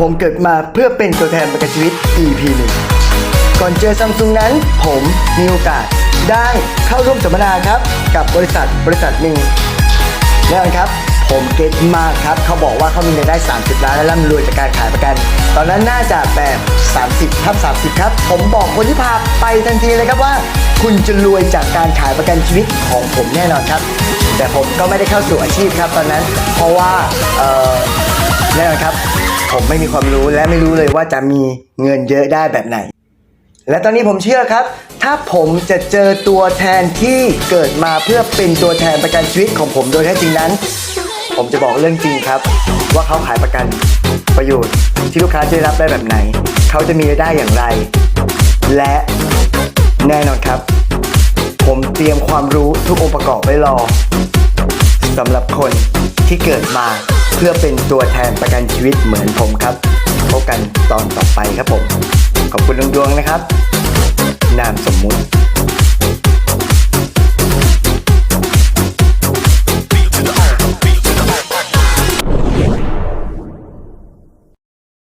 ผมเกิดมาเพื่อเป็นตัวแทนประกันชีวิต EP หนึ่งก่อนเจอซัมซุงนั้น ผมมีโอกาสได้เข้าร่วมสัมมนาครับ กับบริษัทบริษัทหนึ่งแน่นอนครับ ผมเก็ตมากครับ เขาบอกว่าเขามีรายได้ 30 ล้านและร่ำรวยจากการขายประกัน ตอนนั้นน่าจะแบบ 30ทับ30 ครับ ผมบอกคนที่พาไปทันทีเลยครับว่า คุณจะรวยจากการขายประกันชีวิตของผมแน่นอนครับ แต่ผมก็ไม่ได้เข้าสู่อาชีพครับตอนนั้น เพราะว่าเอ่อ แน่นอนครับ ผมไม่มีความรู้และไม่รู้เลยว่าจะมีเงินเยอะได้แบบไหน และตอนนี้ผมเชื่อครับ ถ้าผมจะเจอตัวแทนที่เกิดมาเพื่อเป็นตัวแทนประกันชีวิตของผมโดยแท้จริงนั้น ผมจะบอกเรื่องจริงครับ ว่าเขาขายประกันประโยชน์ ที่ลูกค้าจะได้รับได้แบบไหน เขาจะมีรายได้อย่างไร และแน่นอนครับ ผมเตรียมความรู้ทุกองค์ประกอบไว้รอสำหรับคนที่เกิดมา เพื่อเป็นตัวแทนประกันชีวิตเหมือนผมครับ พบกันตอนต่อไปครับผม ขอบคุณดวงๆนะครับ นามสมมุติ